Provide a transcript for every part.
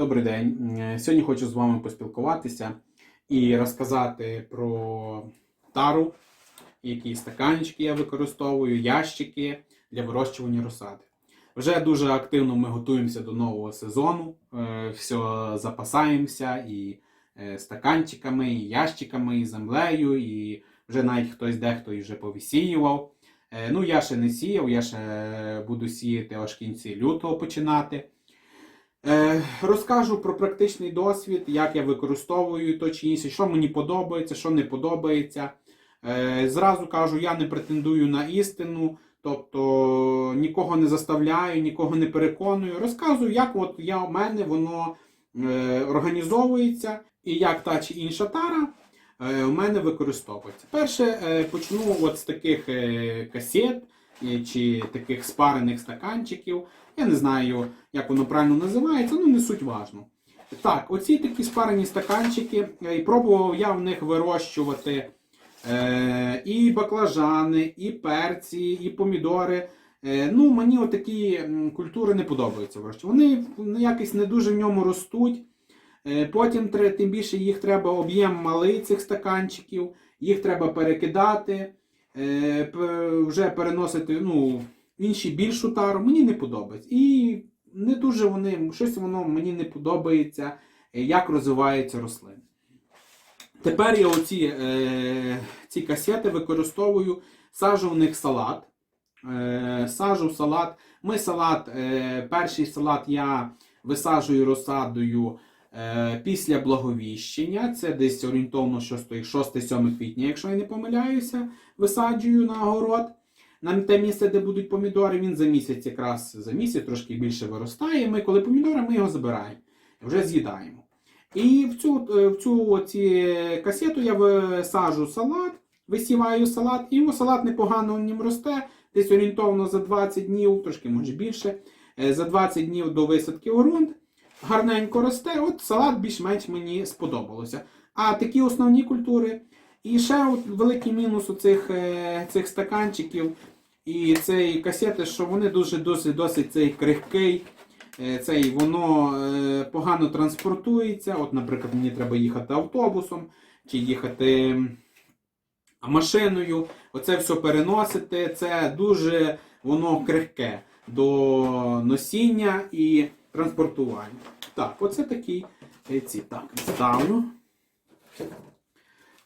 Добрий день. Е, Сьогодні хочу з вами поспілкуватися і розказати про тару, які стаканчики я використовую, ящики для вирощування розсади. Вже дуже активно ми готуємося до нового сезону, е, все запасаємося і е, стаканчиками, і ящиками, і землею, і вже навіть хтось дехто і вже повисіював. Ну, я ще не сіяв, я ще буду сіяти аж кінці лютого починати. Е, розкажу про практичний досвід, як я використовую то чи інше, що мені подобається, що не подобається. Е, зразу кажу, я не претендую на істину, тобто нікого не заставляю, нікого не переконую. Розказую, як от я у мене воно е, організовується і як та чи інша тара у мене використовується. Перше почну от з таких касет чи таких спарених стаканчиків. Я не знаю, як воно правильно називається, ну не суть важно. Так, оці такі спарені стаканчики, е, і пробував я в них вирощувати е, і баклажани, і перці, і помідори. Е, ну, мені отакі культури не подобаються. Вони якось не дуже в ньому ростуть. Е, Потім тим більше їх треба об'єм малий цих стаканчиків, їх треба перекидати, вже переносити ну, інші більшу тару. Мені не подобається. І не дуже вони, щось воно мені не подобається, е, як розвиваються рослини. Тепер я оці е, ці касети використовую, сажу в них салат. Е, сажу салат. Ми салат, е, перший салат я висаджую розсадою е, після благовіщення. Це десь орієнтовно 6-7 квітня, якщо я не помиляюся, висаджую на огород. На те місце, де будуть помідори, він за місяць, якраз за місяць трошки більше виростає. Ми, коли помідори, ми його забираємо, вже з'їдаємо. І в цю, е, в цю касету я висаджу салат, висіваю салат, і його салат непогано в нім росте. Десь орієнтовно за 20 днів, трошки може більше, е, за 20 днів до висадки ґрунт. Гарненько росте. От салат більш-менш мені сподобалося. А такі основні культури. І ще от великий мінус у цих, е, цих стаканчиків і цієї касети, що вони дуже досить досить цей крихкий. Е, Цей воно е, погано транспортується. От, наприклад, мені треба їхати автобусом чи їхати машиною. Оце все переносити. Це дуже воно крихке до носіння і транспортування. Так, оце такі е, ці. Так, ставлю.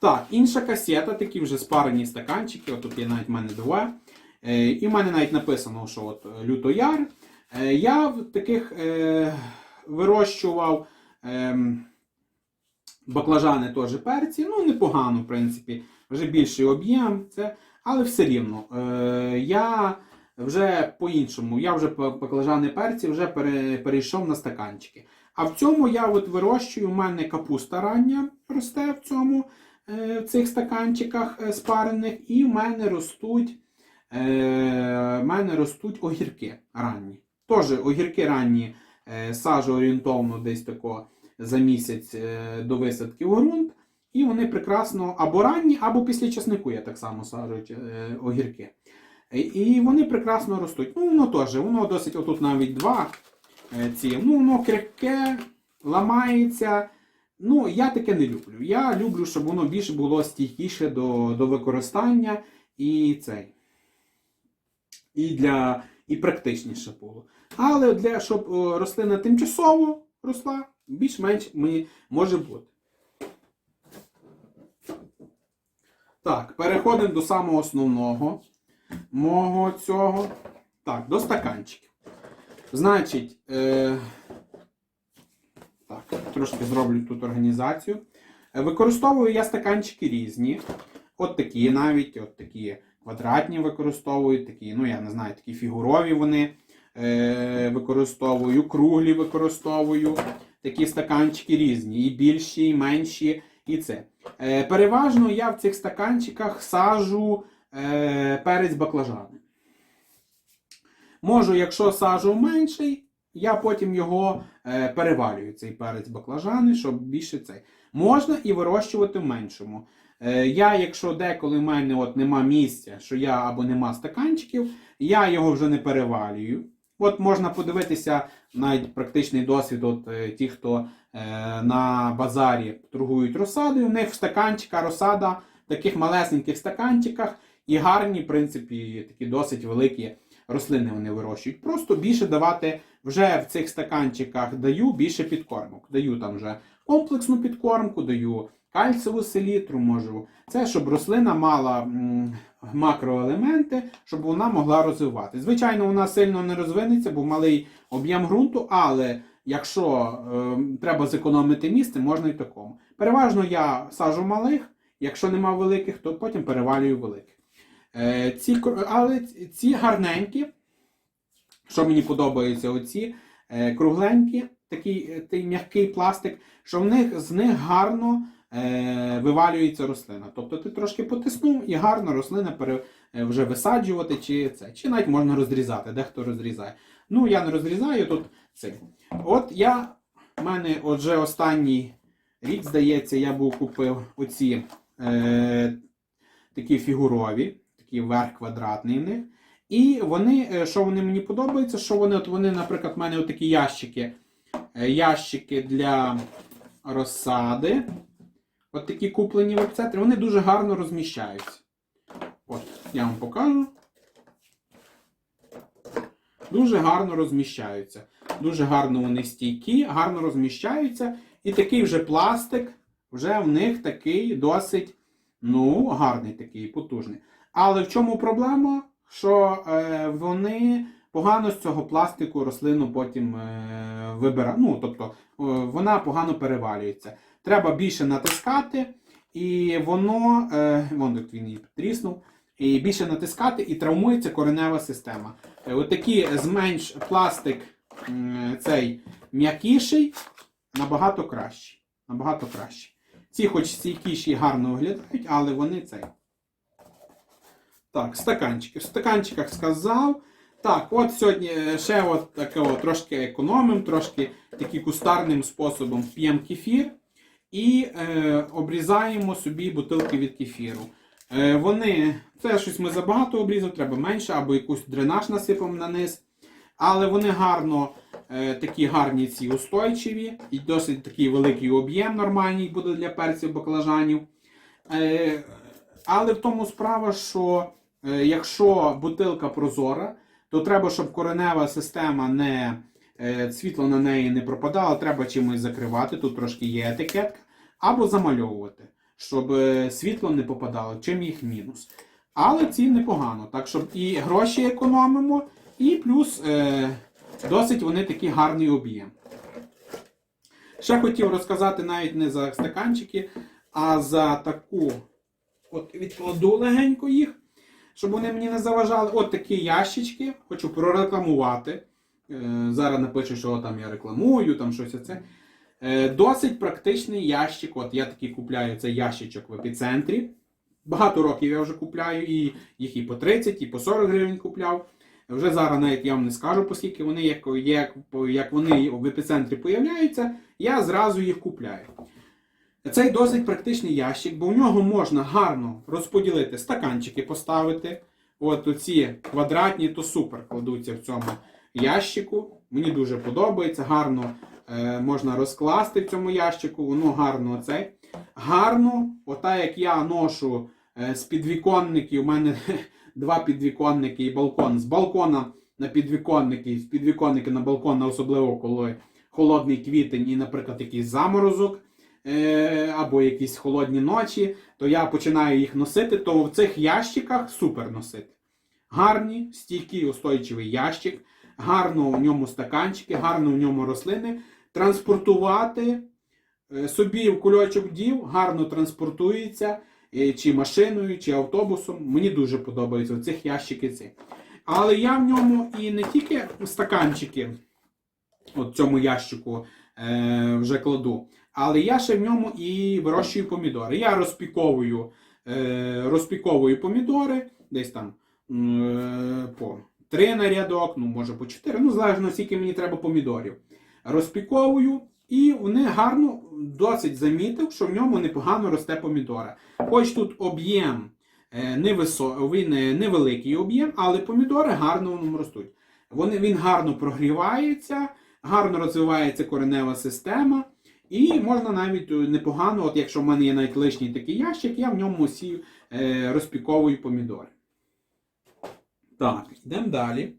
Так, інша касета, такі вже спарені стаканчики. От тут є навіть в мене два. Е, і в мене навіть написано, що от е, лютояр. Я в таких е, вирощував е, баклажани теж перці. Ну, непогано, в принципі, вже більший об'єм, це, але все рівно. Е, я вже по-іншому, я вже баклажани перці вже перейшов на стаканчики. А в цьому я от вирощую, у мене капуста рання росте в цьому, е, в цих стаканчиках е, спарених, і в мене ростуть, е, в мене ростуть огірки ранні. Теж огірки ранні сажу орієнтовно десь тако за місяць до висадки в ґрунт. І вони прекрасно або ранні, або після часнику я так само саджу е, огірки. І вони прекрасно ростуть. Ну, воно теж, воно досить, отут навіть два е, ці. Ну, воно крихке, ламається. Ну, я таке не люблю. Я люблю, щоб воно більше було стійкіше до, до використання і цей. І для і практичніше було. Але для, щоб рослина тимчасово росла, більш-менш може бути. Так, переходимо до самого основного мого цього. Так, до стаканчиків. Значить, е, так, трошки зроблю тут організацію. Е, Використовую я стаканчики різні. От такі навіть, от такі квадратні використовую, такі, ну я не знаю, такі фігурові вони е, використовую, круглі використовую. Такі стаканчики різні, і більші, і менші, і це. Е, переважно я в цих стаканчиках сажу е, перець баклажани. Можу, якщо сажу менший, я потім його е, перевалюю, цей перець баклажани, щоб більше цей. Можна і вирощувати в меншому. Е, я, якщо деколи в мене от нема місця, що я або нема стаканчиків, я його вже не перевалюю. От можна подивитися навіть практичний досвід, от е, ті, хто е, на базарі торгують розсадою, у них в стаканчика розсада в таких малесеньких стаканчиках і гарні, в принципі, такі досить великі рослини вони вирощують. Просто більше давати вже в цих стаканчиках даю більше підкормок. Даю там вже комплексну підкормку, даю кальцеву селітру, можу. Це щоб рослина мала макроелементи, щоб вона могла розвивати. Звичайно, вона сильно не розвинеться, бо малий об'єм ґрунту, але якщо е, треба зекономити місце, можна і такому. Переважно я саджу малих, якщо нема великих, то потім перевалюю великих. Е, ці, але ці гарненькі, що мені подобається, оці е, кругленькі, такий, е, м'який пластик, що в них з них гарно е, вивалюється рослина. Тобто ти трошки потиснув і гарно рослина пере, вже висаджувати, чи це, чи навіть можна розрізати, дехто розрізає. Ну, я не розрізаю тут цей. От я, в мене отже останній рік, здається, я був купив оці е, такі фігурові, такий верх квадратний в них. І вони, е, що вони мені подобаються, що вони, от вони, наприклад, в мене такі ящики, е, ящики для розсади. От такі куплені в епцентрі, вони дуже гарно розміщаються. От, я вам покажу. Дуже гарно розміщаються. Дуже гарно вони стійкі, гарно розміщаються. І такий вже пластик, вже в них такий досить ну, гарний такий, потужний. Але в чому проблема? Що е, вони погано з цього пластику рослину потім е, вибирають. Ну, тобто, е, вона погано перевалюється. Треба більше натискати, і воно, е, вон як він її тріснув, і більше натискати, і травмується коренева система. Е, Отакі зменш пластик цей м'якіший, набагато кращий. Набагато кращий. Ці, хоч стійкіші гарно виглядають, але вони цей. Так, стаканчики. В стаканчиках сказав. Так, от сьогодні ще от таке трошки економимо, трошки таким кустарним способом п'ємо кефір і е, обрізаємо собі бутилки від кефіру. Е, вони, це щось ми забагато обрізали, треба менше, або якусь дренаж насипемо на низ. Але вони гарно, е, такі гарні ці устойчиві, і досить такий великий об'єм нормальний буде для перців баклажанів. Е, але в тому справа, що якщо бутилка прозора, то треба, щоб коренева система не е, світло на неї не пропадало, треба чимось закривати. Тут трошки є етикетка, або замальовувати, щоб е, світло не попадало, чим їх мінус. Але ці непогано. Так, щоб і гроші економимо, і плюс е, досить вони такий гарний об'єм. Ще хотів розказати навіть не за стаканчики, а за таку. От відкладу легенько їх, щоб вони мені не заважали. От такі ящички. Хочу прорекламувати. Е, зараз напишу, що там я рекламую, там щось оце. Е, досить практичний ящик. От я такий купляю цей ящичок в епіцентрі. Багато років я вже купляю, і їх і по 30, і по 40 гривень купляв. Вже зараз навіть я вам не скажу, оскільки вони, як, як, як вони в епіцентрі появляються, я зразу їх купляю. Цей досить практичний ящик, бо в нього можна гарно розподілити стаканчики, поставити. От оці квадратні, то супер кладуться в цьому ящику. Мені дуже подобається. Гарно е, можна розкласти в цьому ящику, воно гарно оцей. Гарно, ота як я ношу е, з підвіконників, у мене два підвіконники і балкон. З балкона на підвіконники, з підвіконники на балкон, особливо коли холодний квітень і, наприклад, якийсь заморозок або якісь холодні ночі, то я починаю їх носити, то в цих ящиках супер носити. Гарні, стійкий, устойчивий ящик, гарно в ньому стаканчики, гарно в ньому рослини. Транспортувати е, собі в кульочок дів, гарно транспортується е, чи машиною, чи автобусом. Мені дуже подобаються цих ящики ці. Але я в ньому і не тільки стаканчики, от цьому ящику е, вже кладу. Але я ще в ньому і вирощую помідори. Я розпіковую, е, розпіковую помідори, десь там е, по 3 на рядок, ну може по 4, ну залежно скільки мені треба помідорів. Розпіковую, і вони гарно досить замітив, що в ньому непогано росте помідора. Хоч тут об'єм е, невеликий об'єм, але помідори гарно в ньому ростуть. Вони, він гарно прогрівається, гарно розвивається коренева система. І можна навіть е, непогано, от якщо в мене є навіть лишній такий ящик, я в ньому сію, е, розпіковую помідори. Так, йдемо далі.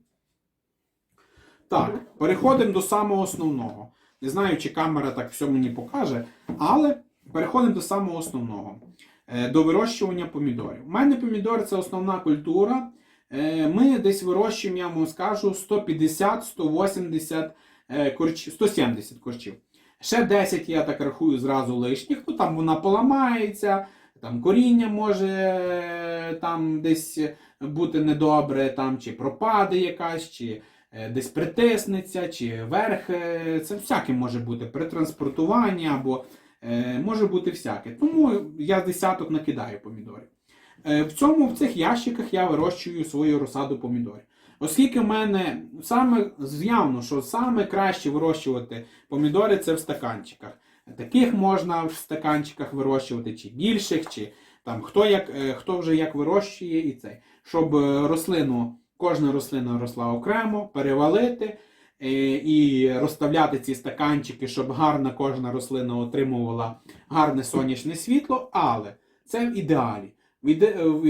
Так, переходимо до самого основного. Не знаю, чи камера так все мені покаже, але переходимо до самого основного. Е, До вирощування помідорів. У мене помідори це основна культура. Ми десь вирощуємо, я вам скажу, 150-180 е, корчів, 170 корчів. Ще 10 я так рахую зразу лишніх. Ну там вона поламається, там коріння може е, там десь бути недобре, там чи пропаде якась, чи е, десь притиснеться, чи верх. е, Це всяке може бути при транспортуванні або може бути всяке. Тому я десяток накидаю помідорів. Е, В цьому в цих ящиках я вирощую свою розсаду помідорів. Оскільки в мене саме явно, що саме краще вирощувати помідори це в стаканчиках. Таких можна в стаканчиках вирощувати, чи більших, чи там хто як е, хто вже як вирощує і цей. Щоб е, рослину, кожна рослина росла окремо, перевалити і розставляти ці стаканчики, щоб гарна кожна рослина отримувала гарне сонячне світло, але це в ідеалі. В, іде, в,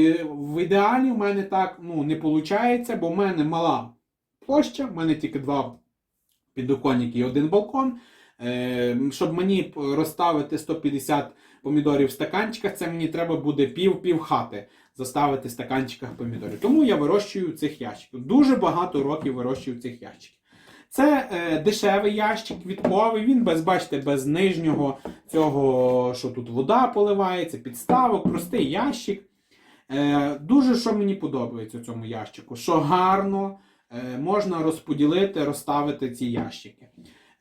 в ідеалі в мене так ну, не виходить, бо в мене мала площа, в мене тільки два підоконники і один балкон. Е, щоб мені розставити 150 помідорів в стаканчиках, це мені треба буде пів-пів хати заставити в стаканчиках помідорів. Тому я вирощую цих ящиків. Дуже багато років вирощую цих ящиків. Це е, дешевий ящик, квітковий, він без, бачите, без нижнього цього, що тут вода поливається, підставок, простий ящик. Е, дуже що мені подобається в цьому ящику, що гарно е, можна розподілити, розставити ці ящики.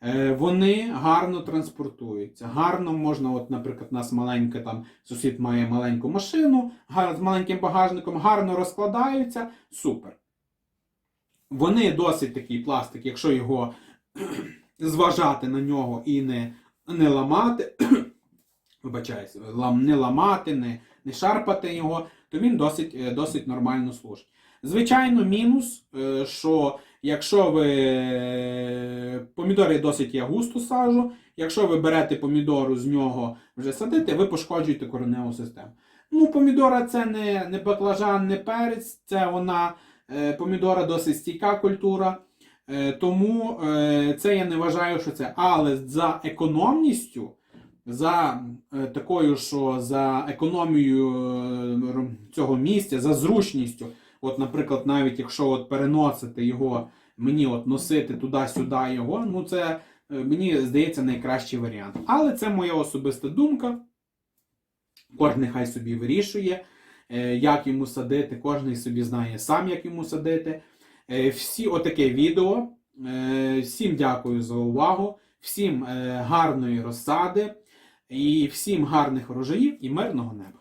Е, вони гарно транспортуються. Гарно можна, от, наприклад, у нас маленька там сусід має маленьку машину гар- з маленьким багажником, гарно розкладаються. Супер. Вони досить такий пластик, якщо його зважати на нього і не, не ламати, вибачаюся, не ламати, не, не шарпати його, то він досить, е, досить нормально служить. Звичайно, мінус, е, що якщо ви помідори досить я густо сажу, якщо ви берете помідору з нього вже садити, ви пошкоджуєте кореневу систему. Ну, помідора це не, не баклажан, не перець, це вона помідора досить стійка культура. Е, тому е, це я не вважаю, що це. Але за економністю, за е, такою, що за економією е, цього місця, за зручністю, от, наприклад, навіть якщо от переносити його, мені от носити туди-сюди його, ну це е, мені здається найкращий варіант. Але це моя особиста думка. Кожен хай собі вирішує, е, як йому садити, кожен собі знає сам, як йому садити. Е, Всі отаке відео. Е, Всім дякую за увагу, всім е, гарної розсади і всім гарних врожаїв і мирного неба.